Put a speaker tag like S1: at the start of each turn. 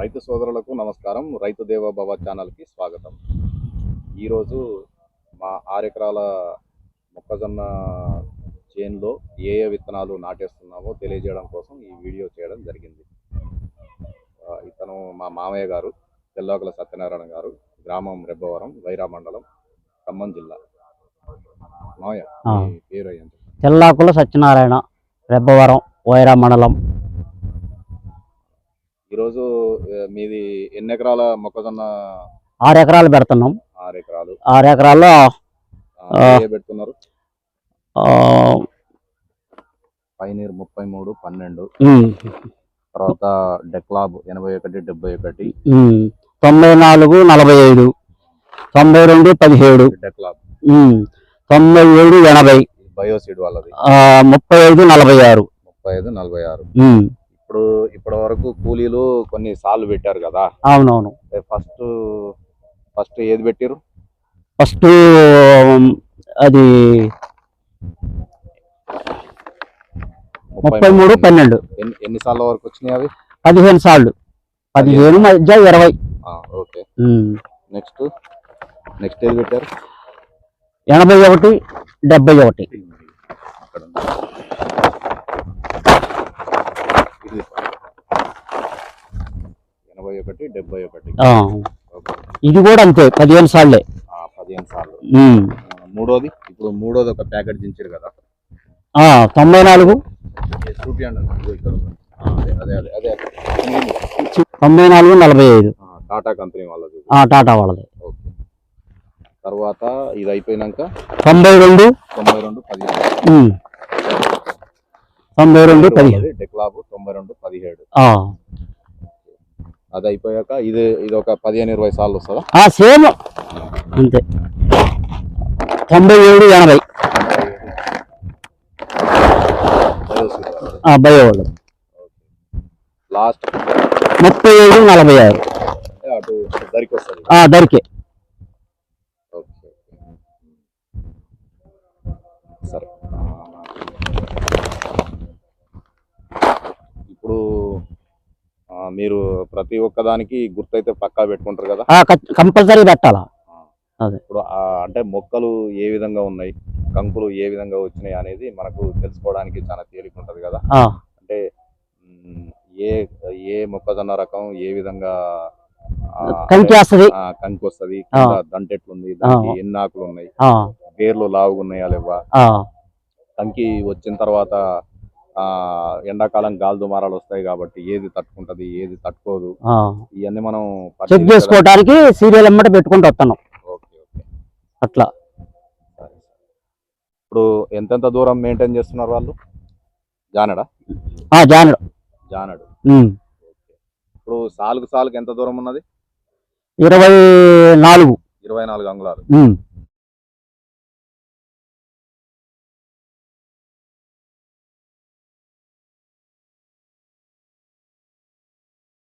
S1: రైతు సోదరులకు నమస్కారం. రైతు దేవోభవ ఛానల్కి స్వాగతం. ఈరోజు మా ఆరు ఎకరాల మొక్కజొన్న చేన్లో ఏ ఏ విత్తనాలు నాటేస్తున్నామో తెలియజేయడం కోసం ఈ వీడియో చేయడం జరిగింది. ఇతను మా మామయ్య గారు తెల్లోకల సత్యనారాయణ గారు గ్రామం రెబ్బవరం వైరా మండలం ఖమ్మం జిల్లా. మామయ్య పేరు
S2: తెల్లాకుల సత్యనారాయణ రెబ్బవరం వైరా మండలం.
S1: ఈరోజు మీది ఎన్ని ఎకరాల మొక్కజొన్న?
S2: ఆరు ఎకరాలు పెడుతున్నాం.
S1: ఆరు ఎకరాలు.
S2: ఆరు ఎకరాల్లో
S1: పెడుతున్నారు? పైనీర్ ముప్పై మూడు పన్నెండు తర్వాత డెక్లాబ్ ఎనభై ఒకటి డెబ్బై ఒకటి
S2: తొంభై నాలుగు నలభై ఐదు తొంభై రెండు పదిహేడు.
S1: డెక్లాబ్.
S2: తొంభై ఏడు ఎనభై.
S1: బయోసిడ్ వాళ్ళది.
S2: ముప్పై ఐదు నలభై ఆరు
S1: ముప్పై ఐదు నలభై ఆరు ఇప్పుడు ఇప్పటి వరకు కూలీలు కొన్ని సార్లు పెట్టారు కదా.
S2: అవునవును.
S1: ఫస్ట్ ఫస్ట్ ఏది పెట్టారు
S2: ఫస్ట్ అది ముప్పై మూడు పన్నెండు.
S1: ఎన్ని సార్ల వరకు వచ్చినాయి అవి?
S2: పదిహేను సార్లు. పదిహేను మధ్య ఇరవై.
S1: ఓకే. నెక్స్ట్ నెక్స్ట్ ఏది పెట్టారు?
S2: ఎనభై ఒకటి డెబ్బై ఒకటి
S1: అక్కడ ఉంది. ఇది ఎనభై ఒకటి డెబ్బై ఒకటి.
S2: ఇది కూడా అంతే పదిహేను సార్లే.
S1: పదిహేను సార్లు. మూడోది ఇప్పుడు మూడోది ఒక ప్యాకెట్ దించారు కదా.
S2: తొంభై నాలుగు. తొంభై నాలుగు నలభై ఐదు.
S1: టాటా కంపెనీ వాళ్ళది.
S2: టాటా వాళ్ళది.
S1: ఓకే. తర్వాత ఇది అయిపోయినాక
S2: తొంభై రెండు.
S1: తొంభై రెండు పదిహేడు.
S2: తొంభై రెండు
S1: వాళ్ళది డెక్లాబ్ తొంభై రెండు పదిహేడు. అది అయిపోయాక ఇది ఇది ఒక పదిహేను ఇరవై సార్లు వస్తుందా?
S2: సేమ్. అంతే. తొంభై ఏడు ఎనభై. ఆ, బయో వాళ్ళది.
S1: లాస్ట్
S2: ముప్పై ఏడు నలభై ఆరు.
S1: అంటే దరికి వస్తుంది.
S2: దరికే.
S1: ఓకే. సరే ఇప్పుడు ఆ, మీరు ప్రతి ఒక్కదానికి గుర్తయితే పక్కా పెట్టుకుంటారు కదా?
S2: కంపల్సరీ పెట్టాలా.
S1: ఇప్పుడు అంటే మొక్కలు ఏ విధంగా ఉన్నాయి? కంకులు ఏ విధంగా వచ్చినాయి అనేది మనకు తెలుసుకోవడానికి చాలా తేలిక ఉంటది కదా? అంటే ఏ ఏ మొక్కజొన్న రకం ఏ విధంగా
S2: కంకి వస్తుంది?
S1: కంకి వస్తుంది
S2: ఆ.
S1: దంటెట్లు దానికి ఎన్ని ఆకులు ఉన్నాయి
S2: ఆ,
S1: వేర్లు లావుగా ఉన్నాయా లేవా కంకి వచ్చిన తర్వాత ఎండాకాలం గాలి దుమారాలు వస్తాయి కాబట్టి ఏది తట్టుకుంటది ఏది తట్టుకోదు. ఇవన్నీ మనం
S2: చెక్ చేసుకోవడానికి సీరియల్ ఎమ్మట పెట్టుకుంటూ వస్తాను
S1: ఓకే ఓకే.
S2: అట్లా.
S1: ఇప్పుడు ఎంతెంత దూరం మెయింటైన్ చేస్తున్నారు వాళ్ళు? జానడా?
S2: ఆ, జానడు.
S1: జానడు. ఇప్పుడు సాలుకు సాలుకు ఎంత దూరం ఉన్నది?
S2: ఇరవై నాలుగు.
S1: ఇరవై నాలుగు అంగుళాలు.